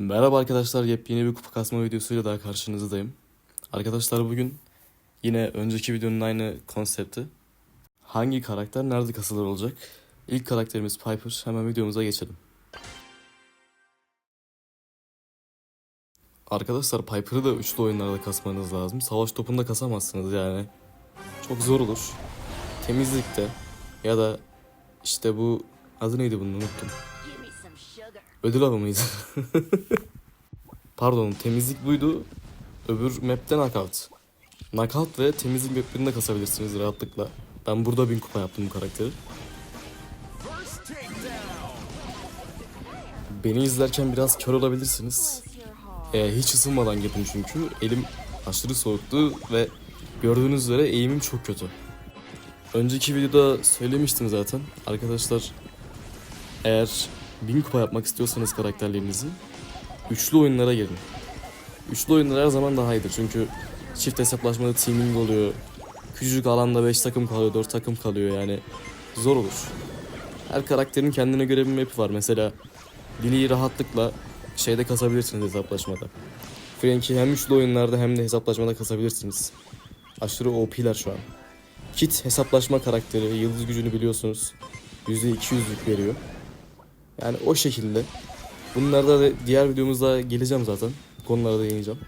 Merhaba arkadaşlar, yepyeni bir kupa kasma videosuyla daha karşınızdayım. Arkadaşlar bugün yine önceki videonun aynı konsepti. Hangi karakter nerede kasılır olacak? İlk karakterimiz Piper. Hemen videomuza geçelim. Arkadaşlar Piper'ı da üçlü oyunlarda kasmanız lazım. Savaş topunda kasamazsınız yani. Çok zor olur. Temizlikte ya da işte bu adı neydi bunun unuttum. Ödül avı mıydı? Pardon temizlik buydu. Öbür map'te knockout. Knockout ve temizlik map'lerinde kasabilirsiniz rahatlıkla. Ben burada bin kupa yaptım bu karakteri. Beni izlerken biraz kör olabilirsiniz. Ee, hiç ısınmadan girdim çünkü. Elim aşırı soğuktu ve gördüğünüz üzere eğimim çok kötü. Önceki videoda söylemiştim zaten. Arkadaşlar eğer bin kupa yapmak istiyorsanız karakterlerinizi üçlü oyunlara girin. Üçlü oyunlar her zaman daha iyidir çünkü çift hesaplaşmada teaming oluyor. Küçücük alanda 5 takım kalıyor, 4 takım kalıyor yani zor olur. Her karakterin kendine göre bir map'i var. Mesela Billy'yi rahatlıkla şeyde kasabilirsiniz hesaplaşmada. Frank'i hem üçlü oyunlarda hem de hesaplaşmada kasabilirsiniz. Aşırı OP'ler şu an. Kit hesaplaşma karakteri, yıldız gücünü biliyorsunuz. %200'lük veriyor. Yani o şekilde. Bunlarda da diğer videomuzda geleceğim zaten. Konulara da değineceğim.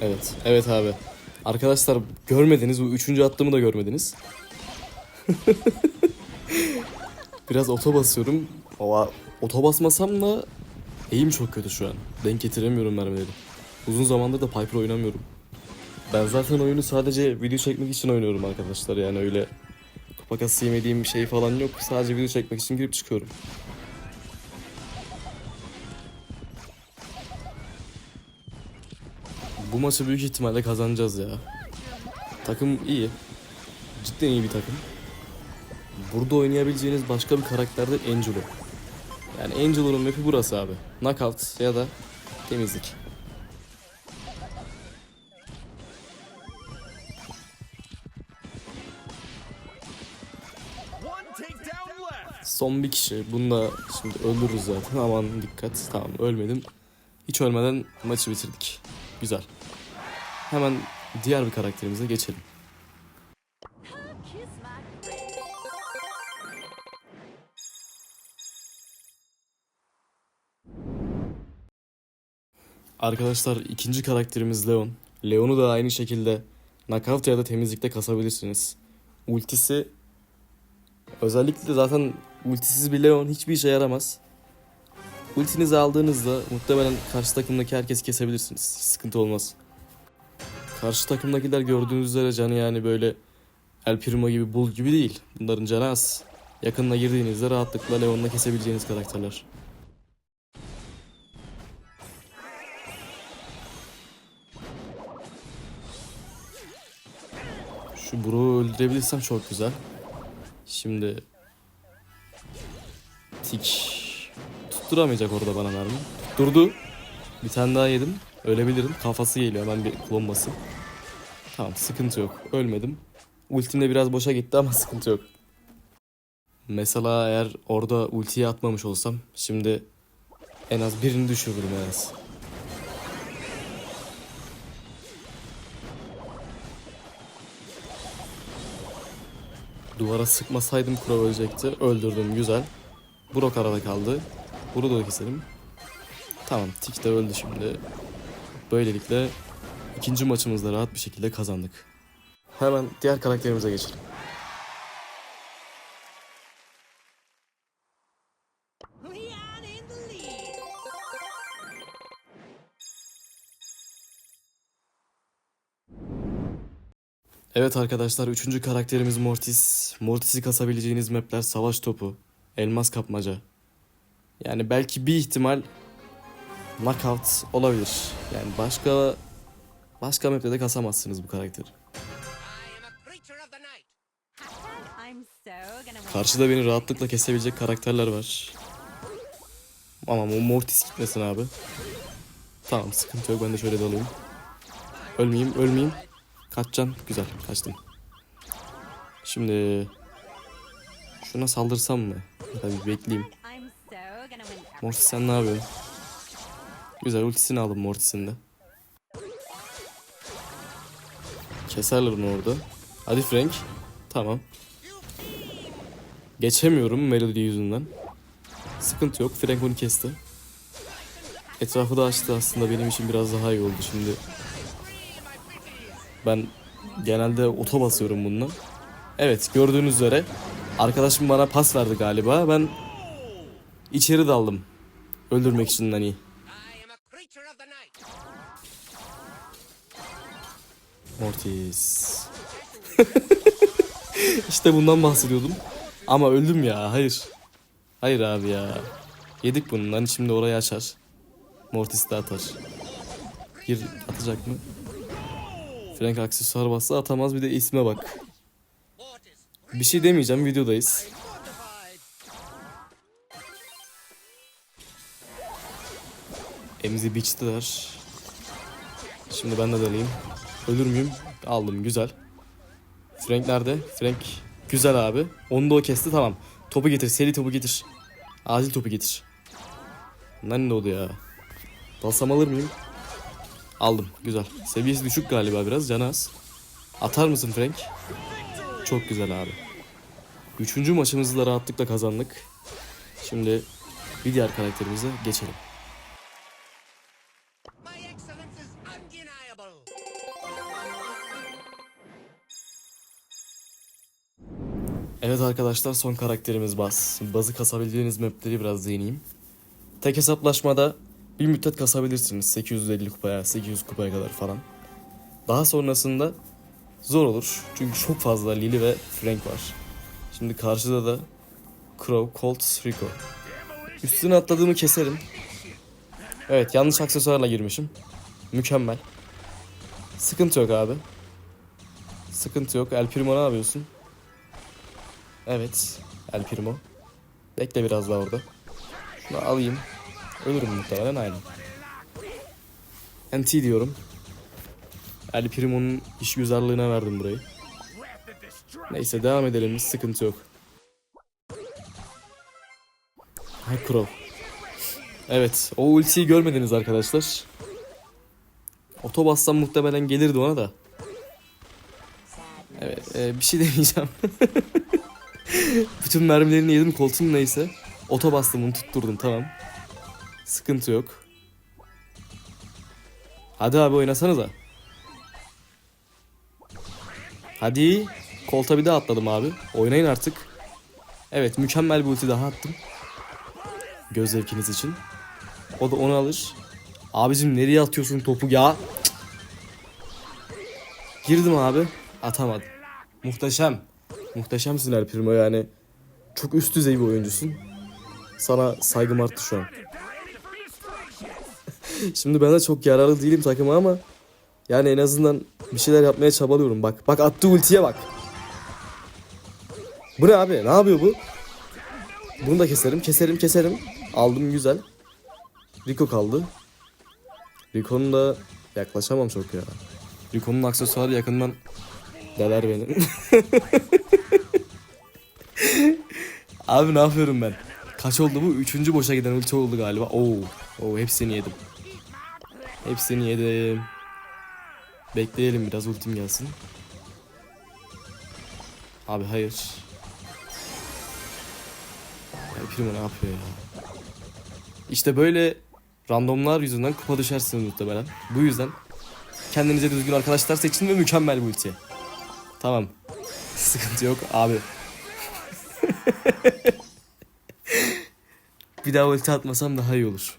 Evet, evet abi. Arkadaşlar görmediniz, bu üçüncü attığımı da görmediniz. Biraz oto basıyorum. Ama oto basmasam da eğim çok kötü şu an. Denk getiremiyorum mermileri. Uzun zamandır da Piper oynamıyorum. Ben zaten oyunu sadece video çekmek için oynuyorum arkadaşlar. Yani öyle kupa kasayım yediğim bir şey falan yok. Sadece video çekmek için girip çıkıyorum. Bu maçı büyük ihtimalle kazanacağız ya. Takım iyi. Cidden iyi bir takım. Burada oynayabileceğiniz başka bir karakter de Angelo. Yani Angelo'nun map'i burası abi. Knockout ya da temizlik. Son bir kişi. Bunu da şimdi öldürürüz zaten. Aman dikkat. Tamam ölmedim. Hiç ölmeden maçı bitirdik. Güzel. Hemen diğer bir karakterimize geçelim. Arkadaşlar ikinci karakterimiz Leon. Leon'u da aynı şekilde knockout ya da temizlikte kasabilirsiniz. Ultisi özellikle zaten ultisiz bir Leon hiçbir işe yaramaz. Ultinizi aldığınızda muhtemelen karşı takımdaki herkesi kesebilirsiniz. Sıkıntı olmaz. Karşı takımdakiler gördüğünüz üzere canı yani böyle El Primo gibi bul gibi değil. Bunların canı az. Yakınına girdiğinizde rahatlıkla Leon'la kesebileceğiniz karakterler. Şu Bro'yu öldürebilirsem çok güzel. Şimdi tik tutturamayacak orada bana mermi. Tutturdu. Bir tane daha yedim. Ölebilirim. Kafası geliyor hemen bir bombası. Tamam sıkıntı yok. Ölmedim. Ultim de biraz boşa gitti ama sıkıntı yok. Mesela eğer orada ultiyi atmamış olsam şimdi en az birini düşürürüm en az. Duvara sıkmasaydım Kuro ölecekti. Öldürdüm güzel. Brok arada kaldı. Bunu da keselim. Tamam Tik de öldü şimdi. Böylelikle ikinci maçımızda rahat bir şekilde kazandık. Hemen diğer karakterimize geçelim. Evet arkadaşlar üçüncü karakterimiz Mortis. Mortis'i kasabileceğiniz mapler savaş topu, elmas kapmaca. Yani belki bir ihtimal knockout olabilir. Yani başka başka map'te de kasamazsınız bu karakteri. Karşıda beni rahatlıkla kesebilecek karakterler var. Ama o Mortis gitmesin abi. Tamam sıkıntı yok ben de şöyle dalayım. Ölmeyeyim ölmeyeyim. Kaçacaksın. Güzel kaçtım. Şimdi şuna saldırsam mı? Tabii bekleyeyim. Mortis sen ne yapıyorsun? Güzel ultisini aldım Mortis'in de. Keserler onu orada. Hadi Frank. Tamam. Geçemiyorum Melody yüzünden. Sıkıntı yok. Frank onu kesti. Etrafı da açtı aslında benim için biraz daha iyi oldu şimdi. Ben genelde oto basıyorum bununla. Evet gördüğünüz üzere arkadaşım bana pas verdi galiba. Ben içeri daldım. Öldürmek için hani. Mortis. işte bundan bahsediyordum. Ama öldüm ya. Hayır. Hayır abi ya. Yedik bunun. Hani şimdi orayı açar. Mortis de atar. Gir atacak mı? Frank aksesuar bassa atamaz bir de isme bak. Bir şey demeyeceğim videodayız. Emzi biçtiler. Şimdi ben de deneyeyim. Ölür müyüm? Aldım güzel. Frank nerede? Frank güzel abi. Onu da o kesti tamam. Topu getir seri topu getir. Acil topu getir. Nerede oldu ya? Dalsam alır mıyım? Aldım güzel. Seviyesi düşük galiba biraz canı az. Atar mısın Frank? Çok güzel abi. Üçüncü maçımızı da rahatlıkla kazandık. Şimdi bir diğer karakterimize geçelim. Evet arkadaşlar son karakterimiz Baz. Bazı kasabildiğiniz mapleri biraz değineyim. Tek hesaplaşmada bir müddet kasabilirsiniz. 850 kupaya, 800 kupaya kadar falan. Daha sonrasında zor olur. Çünkü çok fazla Lily ve Frank var. Şimdi karşıda da Crow, Colt, Rico. Üstüne atladığımı keserim. Evet yanlış aksesuarla girmişim. Mükemmel. Sıkıntı yok abi. Sıkıntı yok. El Primo ne yapıyorsun? Evet. El Primo. Bekle biraz daha orada. Şunu alayım. Ölürüm muhtemelen aynen. NT diyorum. El Primo'nun iş güzelliğine verdim burayı. Neyse devam edelim. Sıkıntı yok. Hay Crow. Evet. O ultiyi görmediniz arkadaşlar. Oto bassam muhtemelen gelirdi ona da. Evet. e, bir şey demeyeceğim. Bütün mermilerini yedim koltuğum neyse. Oto bastım onu tutturdum tamam. Sıkıntı yok. Hadi abi oynasanıza. Hadi. Kolta bir daha atladım abi. Oynayın artık. Evet mükemmel bir ulti daha attım. Göz zevkiniz için. O da onu alır. Abicim nereye atıyorsun topu ya? Cık. Girdim abi. Atamadım. Muhteşem. Muhteşemsin El Primo yani. Çok üst düzey bir oyuncusun. Sana saygım arttı şu an. Şimdi ben de çok yararlı değilim takıma ama yani en azından bir şeyler yapmaya çabalıyorum. Bak bak attığı ultiye bak. Bu ne abi? Ne yapıyor bu? Bunu da keserim, keserim, keserim. Aldım güzel. Rico kaldı. Rico'nun da yaklaşamam çok ya. Rico'nun aksesuarı yakından deler beni. Abi ne yapıyorum ben? Kaç oldu bu? Üçüncü boşa giden ulti oldu galiba. Oo, oo hepsini yedim. Hepsini yedim. Bekleyelim biraz ultim gelsin. Abi hayır. Ya Primo ne yapıyor ya? İşte böyle randomlar yüzünden kupa düşersiniz muhtemelen. Bu yüzden kendinize düzgün arkadaşlar seçin ve mükemmel bir ulti. Tamam. Sıkıntı yok abi. Bir daha ulti atmasam daha iyi olur.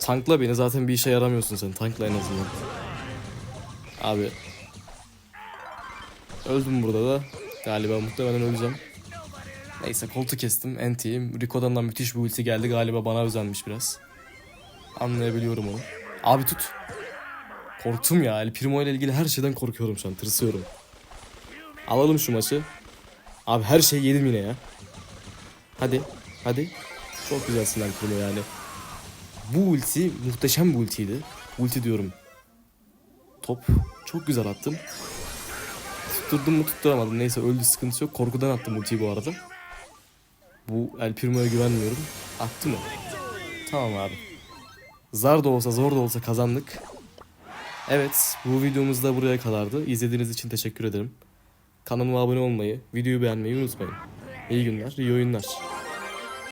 Tankla beni zaten bir işe yaramıyorsun sen. Tankla en azından. Abi. Öldüm burada da. Galiba muhtemelen öleceğim. Neyse koltu kestim. Enti'yim. Rico'dan da müthiş bir ulti geldi. Galiba bana özenmiş biraz. Anlayabiliyorum onu. Abi tut. Korktum ya. El Primo ile ilgili her şeyden korkuyorum şu an. Tırsıyorum. Alalım şu maçı. Abi her şeyi yedim yine ya. Hadi. Hadi. Çok güzelsin El Primo yani. Bu ulti muhteşem bir ultiydi. Ulti diyorum. Top. Çok güzel attım. Tutturdum mu tutturamadım. Neyse öldü sıkıntı yok. Korkudan attım ultiyi bu arada. Bu El Primo'ya güvenmiyorum. Attı mı? Tamam abi. Zar da olsa zor da olsa kazandık. Evet bu videomuz da buraya kadardı. İzlediğiniz için teşekkür ederim. Kanalıma abone olmayı, videoyu beğenmeyi unutmayın. İyi günler, iyi oyunlar.